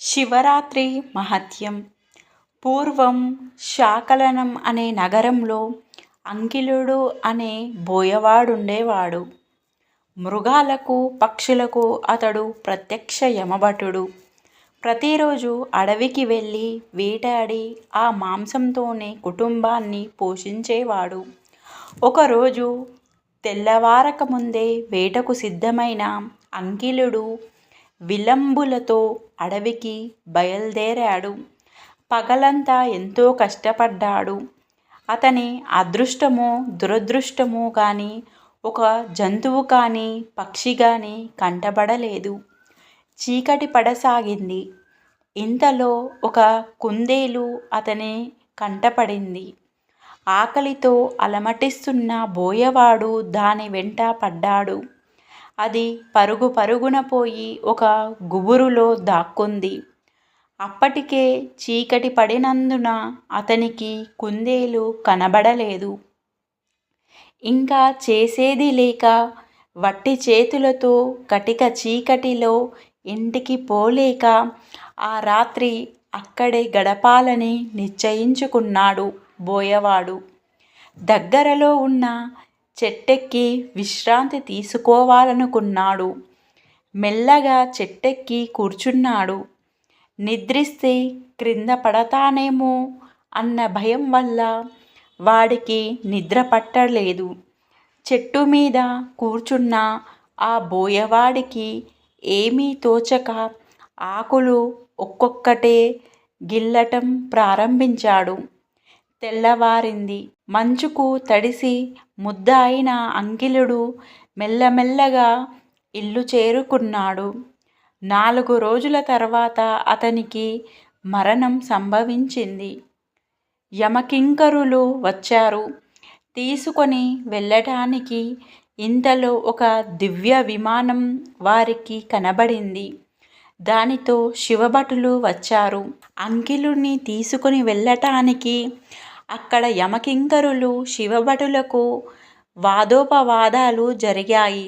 శివరాత్రి మహత్యం. పూర్వం శాకలనం అనే నగరంలో అంకిలుడు అనే బోయవాడుండేవాడు. మృగాలకు పక్షులకు అతడు ప్రత్యక్ష యమభటుడు. ప్రతిరోజు అడవికి వెళ్ళి వేటాడి ఆ మాంసంతోనే కుటుంబాన్ని పోషించేవాడు. ఒకరోజు తెల్లవారకముందే వేటకు సిద్ధమైన అంకిలుడు విలంబులతో అడవికి బయలుదేరాడు. పగలంతా ఎంతో కష్టపడ్డాడు. అతని అదృష్టమో దురదృష్టమో కానీ ఒక జంతువు కానీ పక్షి కానీ కంటబడలేదు. చీకటి పడసాగింది. ఇంతలో ఒక కుందేలు అతని కంటపడింది. ఆకలితో అలమటిస్తున్న బోయవాడు దాని వెంట పడ్డాడు. అది పరుగు పరుగున పోయి ఒక గుబురులో దాక్కుంది. అప్పటికే చీకటి పడినందున అతనికి కుందేలు కనబడలేదు. ఇంకా చేసేది లేక వట్టి చేతులతో కటిక చీకటిలో ఇంటికి పోలేక ఆ రాత్రి అక్కడే గడపాలని నిశ్చయించుకున్నాడు బోయవాడు. దగ్గరలో ఉన్న చెట్టెక్కి విశ్రాంతి తీసుకోవాలనుకున్నాడు. మెల్లగా చెట్టెక్కి కూర్చున్నాడు. నిద్రిస్తే క్రింద పడతానేమో అన్న భయం వల్ల వాడికి నిద్ర పట్టలేదు. చెట్టు మీద కూర్చున్న ఆ బోయవాడికి ఏమీ తోచక ఆకులు ఒక్కొక్కటే గిల్లటం ప్రారంభించాడు. తెల్లవారింది. మంచుకు తడిసి ముద్ద అయిన అంకిలుడు మెల్లమెల్లగా ఇల్లు చేరుకున్నాడు. నాలుగు రోజుల తర్వాత అతనికి మరణం సంభవించింది. యమకింకరులు వచ్చారు. తీసుకొని వెళ్ళటానికి ఇంతలో ఒక దివ్య విమానం వారికి కనబడింది. దానితో శివభటులు వచ్చారు. అంకిలుని తీసుకుని వెళ్ళటానికి అక్కడ యమకింకరులు శివభటులకు వాదోపవాదాలు జరిగాయి.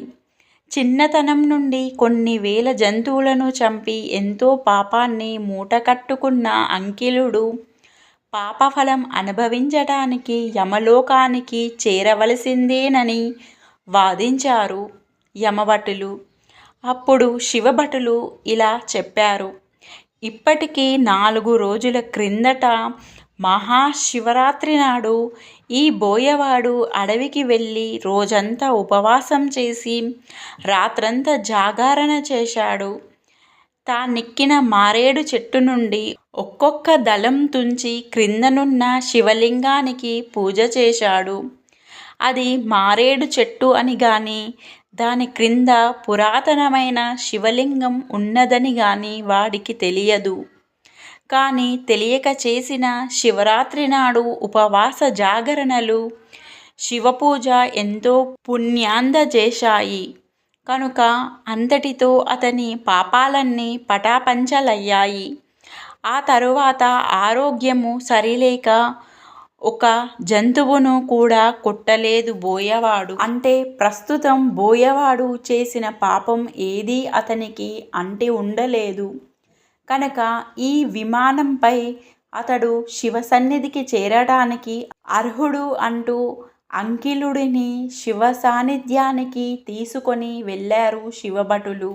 చిన్నతనం నుండి కొన్ని వేల జంతువులను చంపి ఎంతో పాపాన్ని మూటకట్టుకున్న అంకిలుడు పాపఫలం అనుభవించటానికి యమలోకానికి చేరవలసిందేనని వాదించారు యమభటులు. అప్పుడు శివభటులు ఇలా చెప్పారు ఇప్పటికీ నాలుగు రోజుల క్రిందట మహాశివరాత్రి నాడు ఈ బోయవాడు అడవికి వెళ్ళి రోజంతా ఉపవాసం చేసి రాత్రంతా జాగరణ చేశాడు. తానెక్కిన మారేడు చెట్టు నుండి ఒక్కొక్క దళం తుంచి క్రిందనున్న శివలింగానికి పూజ చేశాడు. అది మారేడు చెట్టు అని గాని దాని క్రింద పురాతనమైన శివలింగం ఉన్నదని గాని వాడికి తెలియదు. కానీ తెలియక చేసిన శివరాత్రి నాడు ఉపవాస జాగరణలు శివపూజ ఎంతో పుణ్యాందజేశాయి కనుక అంతటితో అతని పాపాలన్నీ పటాపంచలయ్యాయి. ఆ తరువాత ఆరోగ్యము సరిలేక ఒక జంతువును కూడా కొట్టలేదు బోయవాడు. అంటే ప్రస్తుతం బోయవాడు చేసిన పాపం ఏదీ అతనికి అంటి ఉండలేదు. కనుక ఈ విమానంపై అతడు శివ సన్నిధికి చేరడానికి అర్హుడు అంటూ అంకిలుడిని శివ సాన్నిధ్యానికి తీసుకొని వెళ్ళారు శివభటులు.